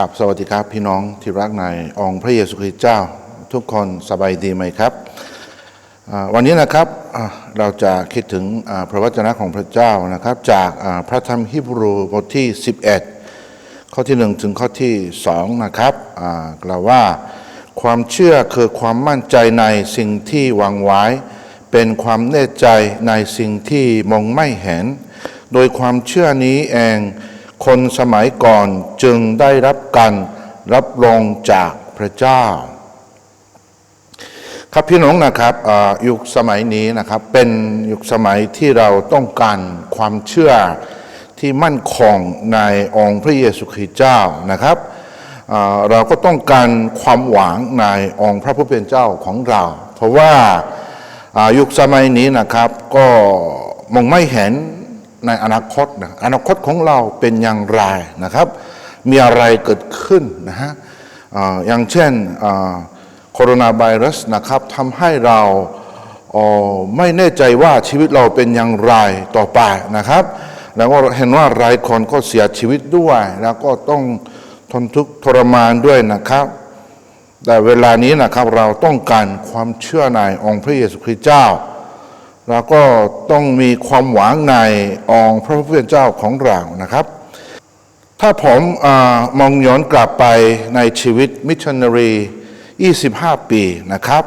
ครับสวัสดีครับพี่น้องที่รักในองค์พระเยซูคริสต์เจ้า ทุกคนสบายดีไหมครับ วันนี้นะครับเราจะคิดถึงพระวจนะของพระเจ้านะครับ จากพระธรรมฮิบรูบทที่ 11 ข้อที่ 1 ถึงข้อที่ 2 นะครับกล่าวว่าความเชื่อคือความมั่นใจในสิ่งที่หวังไว้ เป็นความแน่ใจในสิ่งที่มองไม่เห็น โดยความเชื่อนี้เอง คนสมัยก่อนจึงได้รับการรับรองจากพระเจ้า ครับพี่น้องนะครับยุคสมัยนี้นะครับเป็นยุคสมัยที่เราต้องการความเชื่อที่มั่นคงในองค์พระเยซูคริสต์เจ้านะครับเราก็ต้องการความหวังในองค์พระผู้เป็นเจ้าของเรา เพราะว่ายุคสมัยนี้นะครับก็มองไม่เห็น ในอนาคตนะอนาคตของเราเป็นอย่างไรนะครับ มีอะไรเกิดขึ้นนะฮะอย่างเช่นโคโรนาไวรัสนะครับทำให้เราไม่แน่ใจว่าชีวิตเราเป็นอย่างไรต่อไปนะครับ แล้วก็เห็นว่าหลายคนก็เสียชีวิตด้วย แล้วก็ต้องทนทุกข์ทรมานด้วยนะครับ แต่เวลานี้นะครับเราต้องการความเชื่อในองค์พระเยซูคริสต์เจ้า แล้วก็ต้องมีความหวังในองค์พระผู้เป็นเจ้าของเรานะครับ ถ้าผมอมองย้อนกลับไปในชีวิตมิชชันนารี 25 ปีนะครับ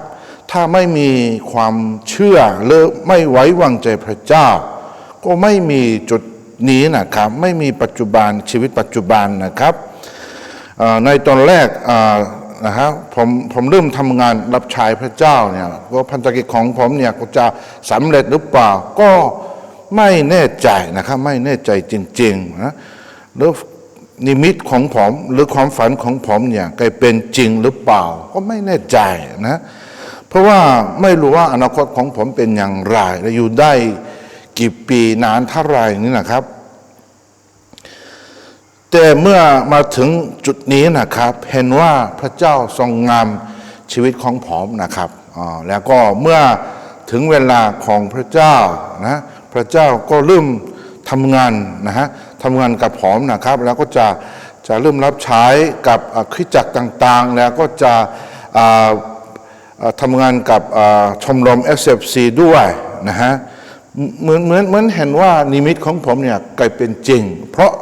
ถ้าไม่มีความเชื่อหรือไม่ไว้วางใจพระเจ้า ก็ไม่มีจุดนี้นะครับ ไม่มีปัจจุบันชีวิตปัจจุบันนะครับในตอนแรก นะฮะผมผมเริ่มทำงานรับใช้พระเจ้าเนี่ยก็พันธกิจของผมเนี่ยก็จะสำเร็จหรือเปล่าก็ไม่แน่ใจนะครับไม่แน่ใจจริงๆนะหรือนิมิตของผมหรือความฝันของผมเนี่ยกลายเป็นจริงหรือเปล่า ก็ไม่แน่ใจนะเพราะว่าไม่รู้ว่าอนาคตของผมเป็นอย่างไรและอยู่ได้กี่ปีนานเท่าไหรนี่นะครับ แต่เมื่อมาถึงจุดนี้นะครับ เห็นว่าพระเจ้าทรงงามชีวิตของผมนะครับแล้วก็เมื่อถึงเวลาของพระเจ้านะพระเจ้าก็เริ่มทำงานนะฮะทำงานกับผมนะครับ แล้วก็จะจะเริ่มรับใช้กับคริสจักรต่างๆ แล้วก็จะอ่าอ่าทำงานกับชมรม SFC ด้วยนะฮะเหมือนเหมือนเหมือนเห็นว่านิมิตของผมเนี่ยกลายเป็นจริง เพราะ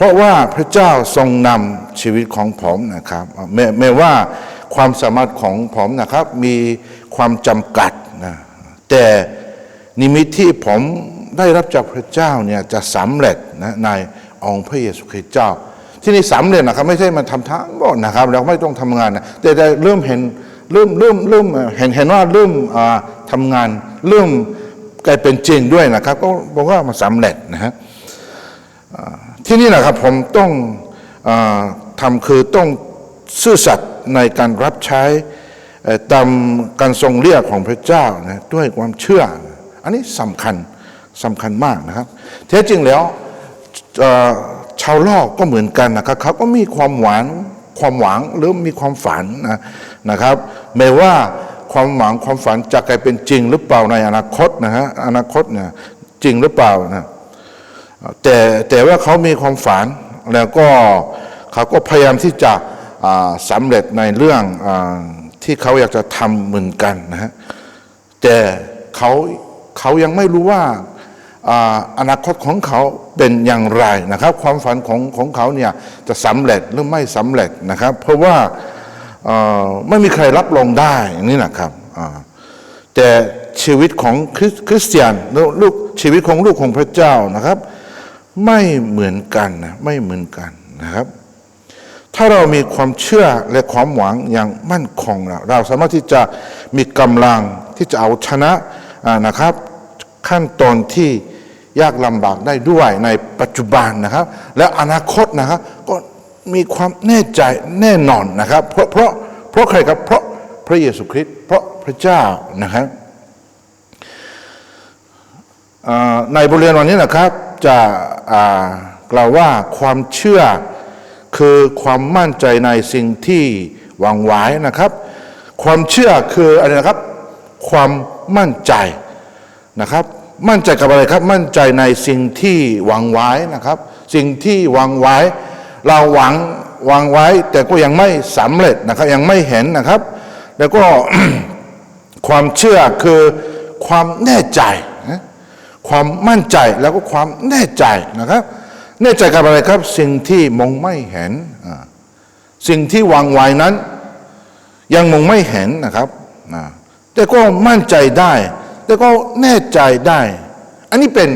เพราะว่าพระเจ้าทรงนำชีวิตของผมนะครับแม้แม้ว่าความสามารถของผมนะครับ มีความจำกัดนะแต่นิมิตที่ผมได้รับจากพระเจ้าเนี่ยจะสำเร็จนะในองค์พระเยซูคริสต์เจ้า ที่นี่สำเร็จนะครับ ไม่ใช่มาทำทั้งหมดนะครับ เราไม่ต้องทำงานนะแต่ได้เริ่มเห็นเริ่มเริ่มเริ่มเห็นเห็นว่าเริ่มทำงานเริ่มกลายเป็นจริงด้วยนะครับ ก็บอกว่ามาสำเร็จนะฮะ ที่นี่นะครับผมต้องอทำคือต้องซื่อสัตย์ในการรับใช้ตามการทรงเรียกของพระเจ้านะด้วยความเชื่อ อันนี้สำคัญสำคัญมากนะครับแท้จริงแล้วชาวโลกก็เหมือนกันนะครับเขาก็มีความหวังความหวังหรือมีความฝันนะนะครับไม่ว่าความหวังความฝันจะกลายเป็นจริงหรือเปล่าในอนาคตนะฮะอนาคตเนี่ยจริงหรือเปล่านะ แต่แต่ว่าเขามีความฝันแล้วก็เขาก็พยายามที่จะสำเร็จในเรื่องอที่เขาอยากจะทำเหมือนกันนะฮะแต่เขาเขายังไม่รู้ว่าออนาคตของเขาเป็นอย่างไรนะครับ ความฝันของของเขาเนี่ยจะสำเร็จหรือไม่สำเร็จนะครับ เพราะว่าไม่มีใครรับรองได้นี้นะครับแต่ชีวิตของคริสเตียนหรือลูกชีวิตของลูกของพระเจ้านะครับ ไม่เหมือนกันนะไม่เหมือนกันนะครับ ถ้าเรามีความเชื่อและความหวังอย่างมั่นคงนะเราสามารถที่จะมีกำลังที่จะเอาชนะนะครับ ขั้นตอนที่ยากลำบากได้ด้วยในปัจจุบันนะครับ และอนาคตนะครับก็มีความแน่ใจแน่นอนนะครับ เพราะเพราะเพราะใครครับเพราะพระเยซูคริสต์เพราะพระเจ้านะครับในบทเรียนวันนี้นะครับ จะกล่าวว่าความเชื่อคือความมั่นใจในสิ่งที่หวังไว้นะครับ ความเชื่อคืออะไรนะครับ ความมั่นใจนะครับ มั่นใจกับอะไรครับ มั่นใจในสิ่งที่หวังไว้นะครับ สิ่งที่หวังไว้ เราหวังวางไว้ แต่ก็ยังไม่สำเร็จนะครับ ยังไม่เห็นนะครับ แล้วก็ความเชื่อคือความแน่ใจ ความมั่นใจแล้วก็ความแน่ใจนะครับ แน่ใจกับอะไรครับ สิ่งที่มองไม่เห็น สิ่งที่วางไว้นั้น ยังมองไม่เห็นนะครับแต่ก็มั่นใจได้ แต่ก็แน่ใจได้ อันนี้เป็น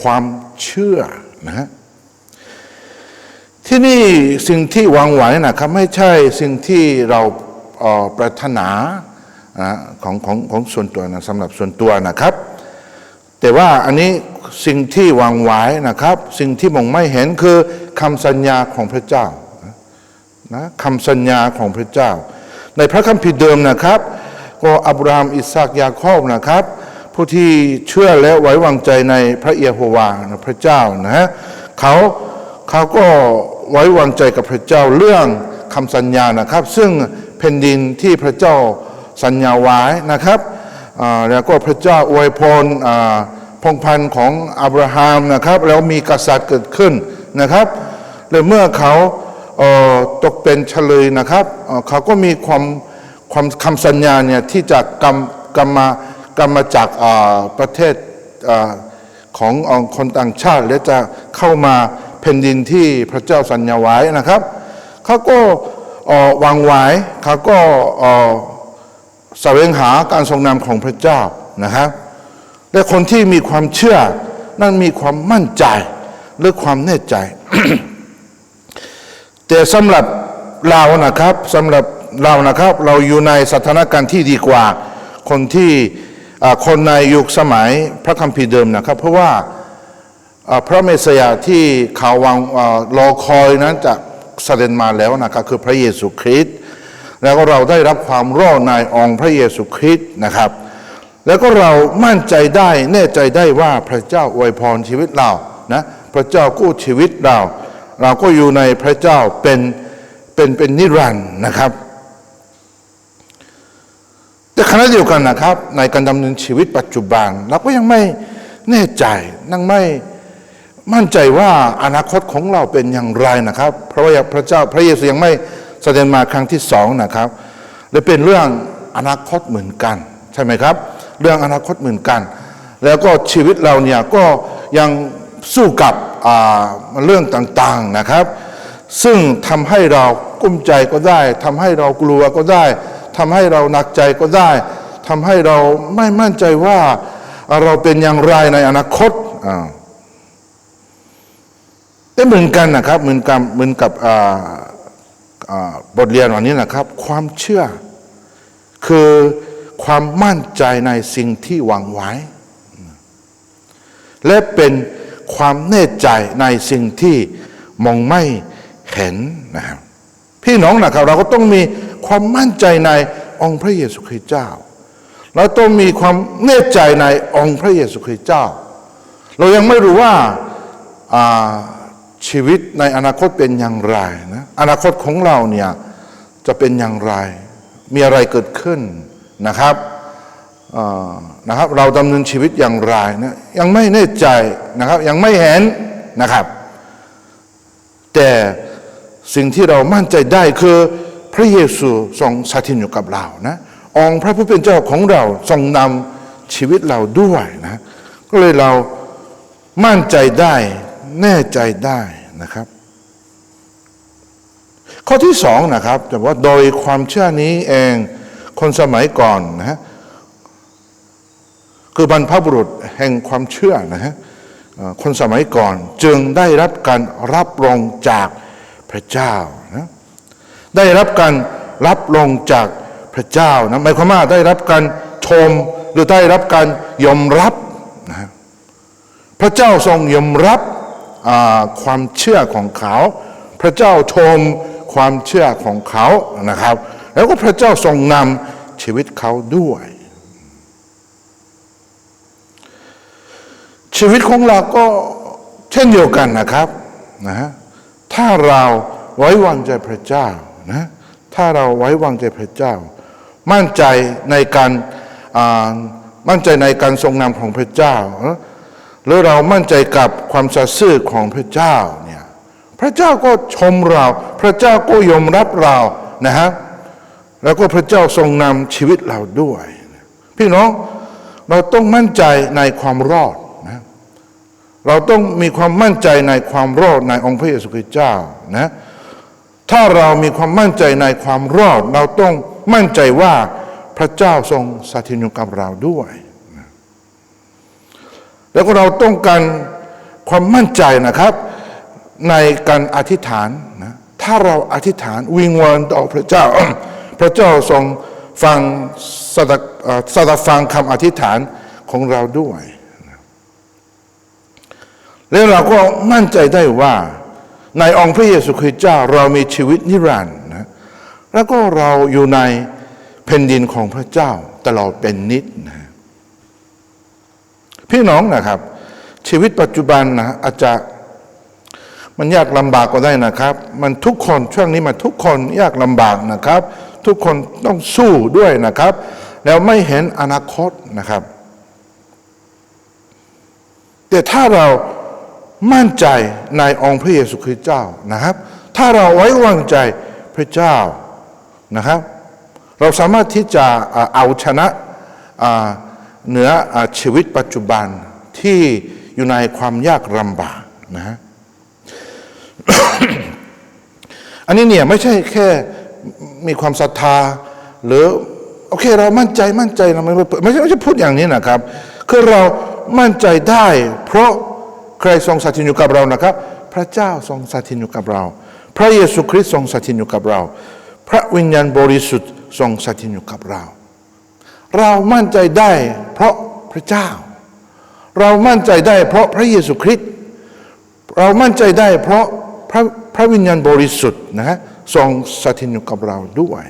ความเชื่อนะฮะที่นี่สิ่งที่วางไว้นะครับไม่ใช่สิ่งที่เราเออปรารถนานะของของของส่วนตัวนะสำหรับส่วนตัวนะครับ แต่ว่าอันนี้สิ่งที่วางไว้นะครับ สิ่งที่มองไม่เห็นคือคำสัญญาของพระเจ้านะคำสัญญาของพระเจ้า ในพระคัมภีร์เดิมนะครับ ก็อับราฮัมอิสากยาโคบนะครับ ผู้ที่เชื่อและไว้วางใจในพระเยโฮวาห์นะพระเจ้านะฮะเขาเขาก็ไว้วางใจกับพระเจ้าเรื่องคำสัญญานะครับ ซึ่งแผ่นดินที่พระเจ้าสัญญาไว้นะครับ แล้วก็พระเจ้าอวยพรพงพันธ์ของอับราฮัมนะครับ แล้วมีกษัตริย์เกิดขึ้นนะครับและเมื่อเขาตกเป็นเฉลยนะครับเขาก็มีความความคำสัญญาเนี่ยที่จะกำกำมากำมาจากประเทศอขององคนต่างชาติ และจะเข้ามาแผ่นดินที่พระเจ้าสัญญาไว้นะครับเขาก็วางไว้เขาก็ แสวงหาการทรงนำของพระเจ้านะครับและคนที่มีความเชื่อนั่นมีความมั่นใจหรือความแน่ใจ แต่สำหรับเรานะครับสำหรับเรานะครับเราอยู่ในสถานการณ์ที่ดีกว่า คนที่คนในยุคสมัยพระคัมภีร์เดิมนะครับ เพราะว่าพระเมสยาที่เขาวางรอคอยนั้นจะเสด็จมาแล้วนะครับคือพระเยซูคริสต์ แล้วก็เราได้รับความรอดในองค์พระเยซูคริสต์นะครับ แล้วก็เรามั่นใจได้แน่ใจได้ว่าพระเจ้าอวยพรชีวิตเรานะพระเจ้ากู้ชีวิตเรา เราก็อยู่ในพระเจ้าเป็นเป็นเป็นนิรันดร์นะครับแต่ขณะเดียวกันนะครับ ในการดำเนินชีวิตปัจจุบันเราก็ยังไม่แน่ใจยังไม่มั่นใจว่าอนาคตของเราเป็นอย่างไรนะครับ เพราะว่าพระเจ้าพระเยซูยังไม่ เสด็จมาครั้งที่สองนะครับและเป็นเรื่องอนาคตเหมือนกัน ใช่ไหมครับ เรื่องอนาคตเหมือนกัน แล้วก็ชีวิตเราเนี่ยก็ยังสู้กับอ่าเรื่องต่างๆนะครับ ซึ่งทำให้เรากุ้มใจก็ได้ทำให้เรากลัวก็ได้ทำให้เราหนักใจก็ได้ทำให้เราไม่มั่นใจว่าเราเป็นอย่างไรในอนาคตอ่าแต่เหมือนกันนะครับเหมือนกับเหมือนกับอ่า บทเรียนวันนี้นะครับ ความเชื่อ คือความมั่นใจในสิ่งที่หวังไว้ และเป็นความแน่ใจในสิ่งที่มองไม่เห็นนะครับพี่น้องนะครับเราก็ต้องมีความมั่นใจในองค์พระเยซูคริสต์เจ้า เราต้องมีความแน่ใจในองค์พระเยซูคริสต์เจ้า เรายังไม่รู้ว่าอ่าชีวิตในอนาคตเป็นอย่างไรนะ อนาคตของเราเนี่ยจะเป็นอย่างไร มีอะไรเกิดขึ้นนะครับนะครับ เราดำเนินชีวิตอย่างไรนะยังไม่แน่ใจนะครับ ยังไม่เห็นนะครับ แต่สิ่งที่เรามั่นใจได้คือพระเยซูทรงสถิตอยู่กับเรานะองค์พระผู้เป็นเจ้าของเราทรงนำชีวิตเราด้วยนะก็เลยเรามั่นใจได้แน่ใจได้นะครับ ข้อที่สองนะครับแต่ว่าโดยความเชื่อนี้เองคนสมัยก่อนนะฮะคือบรรพบุรุษแห่งความเชื่อนะฮะคนสมัยก่อนจึงได้รับการรับรองจากพระเจ้านะได้รับการรับรองจากพระเจ้านะหมายความว่าได้รับการชมหรือได้รับการยอมรับนะฮะพระเจ้าทรงยอมรับความเชื่อของเขา พระเจ้าชม ความเชื่อของเขานะครับ แล้วก็พระเจ้าทรงนำชีวิตเขาด้วย ชีวิตของเราก็เช่นเดียวกันนะครับนะฮะถ้าเราไว้วางใจพระเจ้านะถ้าเราไว้วางใจพระเจ้า มั่นใจในการมั่นใจในการทรงนำของพระเจ้า หรือเรามั่นใจกับความสัตย์ซื่อของพระเจ้า พระเจ้าก็ชมเรา พระเจ้าก็ยอมรับเรานะฮะแล้วก็พระเจ้าทรงนำชีวิตเราด้วย พี่น้องเราต้องมั่นใจในความรอดนะเราต้องมีความมั่นใจในความรอดในองค์พระเยซูคริสต์เจ้านะถ้าเรามีความมั่นใจในความรอด เราต้องมั่นใจว่าพระเจ้าทรงสถิตอยู่กับเราด้วยนะแล้วก็เราต้องการความมั่นใจนะครับ ในการอธิษฐานนะถ้าเราอธิษฐานวิงวอนต่อพระเจ้า พระเจ้าทรงฟังสดับสดับฟังคำอธิษฐานของเราด้วย แล้วเราก็มั่นใจได้ว่า ในองค์พระเยซูคริสต์เจ้าเรามีชีวิตนิรันดร์นะแล้วก็เราอยู่ในแผ่นดินของพระเจ้าตลอดเป็นนิดนะพี่น้องนะครับ ชีวิตปัจจุบันนะอาจจะ มันยากลำบากก็ได้นะครับ มันทุกคนช่วงนี้มันทุกคนยากลำบากนะครับ ทุกคนต้องสู้ด้วยนะครับ แล้วไม่เห็นอนาคตนะครับ แต่ถ้าเรามั่นใจในองค์พระเยซูคริสต์เจ้านะครับ ถ้าเราไว้วางใจพระเจ้านะครับ เราสามารถที่จะเอาชนะเหนือชีวิตปัจจุบันที่อยู่ในความยากลำบากนะฮะ อันนี้เนี่ยไม่ใช่แค่มีความศรัทธา หรือโอเค เรามั่นใจมั่นใจเราไม่ไม่ใช่ไม่ใช่พูดอย่างนี้นะครับ คือเรามั่นใจได้ เพราะใครทรงสถิตอยู่กับเรานะครับ พระเจ้าทรงสถิตอยู่กับเรา พระเยซูคริสต์ทรงสถิตอยู่กับเรา พระวิญญาณบริสุทธิ์ทรงสถิตอยู่กับเรา เรามั่นใจได้ เพราะพระเจ้า เรามั่นใจได้ เพราะพระเยซูคริสต์เรามั่นใจได้ เพราะ พระพระวิญญาณบริสุทธิ์นะฮะทรงสถิตอยู่กับเราด้วย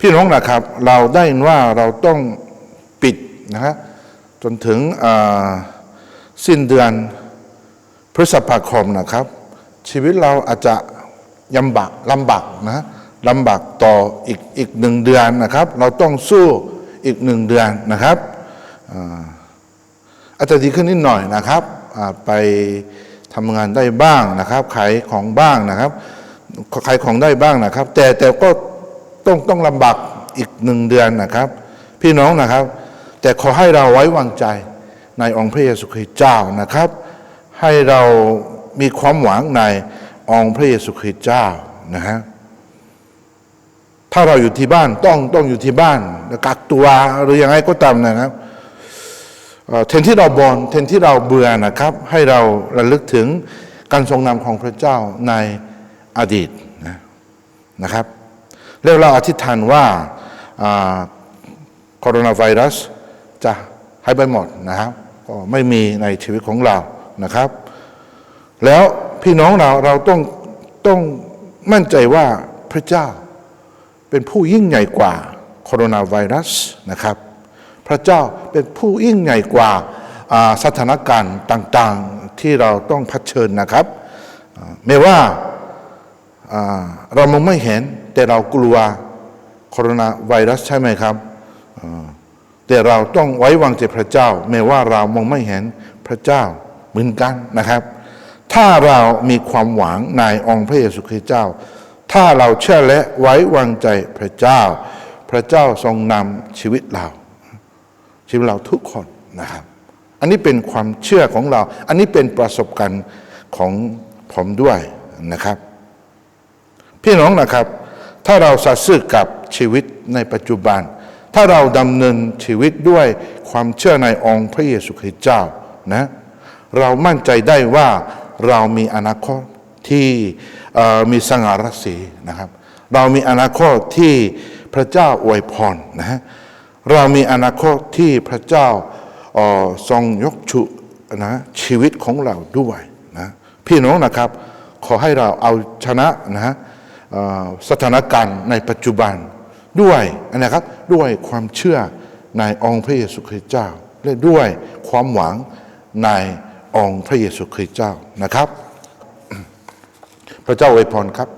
พี่น้องนะครับ เราได้ว่าเราต้องปิดนะฮะจนถึงสิ้นเดือนพฤษภาคมนะครับ ชีวิตเราอาจจะยำบากลำบากนะลำบากต่ออีกอีกหนึ่งเดือนนะครับ เราต้องสู้อีกหนึ่งเดือนนะครับ อาจจะดีขึ้นนิดหน่อยนะครับไปทำงานได้บ้างนะครับ ขายของบ้างนะครับ ขายของได้บ้างนะครับ แต่แต่ก็ต้องต้องลำบากอีกหนึ่งเดือนนะครับ พี่น้องนะครับ แต่ขอให้เราไว้วางใจในองค์พระเยซูคริสต์เจ้านะครับ ให้เรามีความหวังในองค์พระเยซูคริสต์เจ้านะฮะถ้าเราอยู่ที่บ้านต้องต้องอยู่ที่บ้านกักตัวหรือยังไงก็ตามนะครับ แทนที่เราบอนแทนที่เราเบื่อนะครับ ให้เราระลึกถึงการทรงนำของพระเจ้าในอดีตนะนะครับแล้วเราอธิษฐานว่าอ่าโคโรนาไวรัสจะหายไปหมดนะครับก็ไม่มีในชีวิตของเรานะครับ แล้วพี่น้องเราเราต้องต้องมั่นใจว่าพระเจ้าเป็นผู้ยิ่งใหญ่กว่าโคโรนาไวรัสนะครับ พระเจ้าเป็นผู้ยิ่งใหญ่กว่าสถานการณ์ต่างๆที่เราต้องเผชิญนะครับ ไม่ว่าเรามองไม่เห็นแต่เรากลัวโคโรนาไวรัสใช่ไหมครับแต่เราต้องไว้วางใจพระเจ้าแม้ว่าเรามองไม่เห็นพระเจ้าเหมือนกันนะครับ ถ้าเรามีความหวังในองค์พระเยซูคริสต์เจ้า ถ้าเราเชื่อและไว้วางใจพระเจ้า พระเจ้าทรงนำชีวิตเรา ชีวิตเราทุกคนนะครับ อันนี้เป็นความเชื่อของเรา อันนี้เป็นประสบการณ์ของผมด้วยนะครับ พี่น้องนะครับ ถ้าเราสัตย์ซื่อกับชีวิตในปัจจุบัน ถ้าเราดำเนินชีวิตด้วยความเชื่อในองค์พระเยซูคริสต์เจ้านะเรามั่นใจได้ว่าเรามีอนาคตที่มีสง่าราศีนะครับ เรามีอนาคตที่พระเจ้าอวยพรนะฮะ เรามีอนาคตที่พระเจ้าออทรงยกชุนะชีวิตของเราด้วยนะพี่น้องนะครับขอให้เราเอาชนะนะออสถานการณ์ในปัจจุบันด้วยนะครับด้วยความเชื่อในองค์พระเยซูคริสต์เจ้า และด้วยความหวังในองค์พระเยซูคริสต์เจ้านะครับ พระเจ้าอวยพรครับ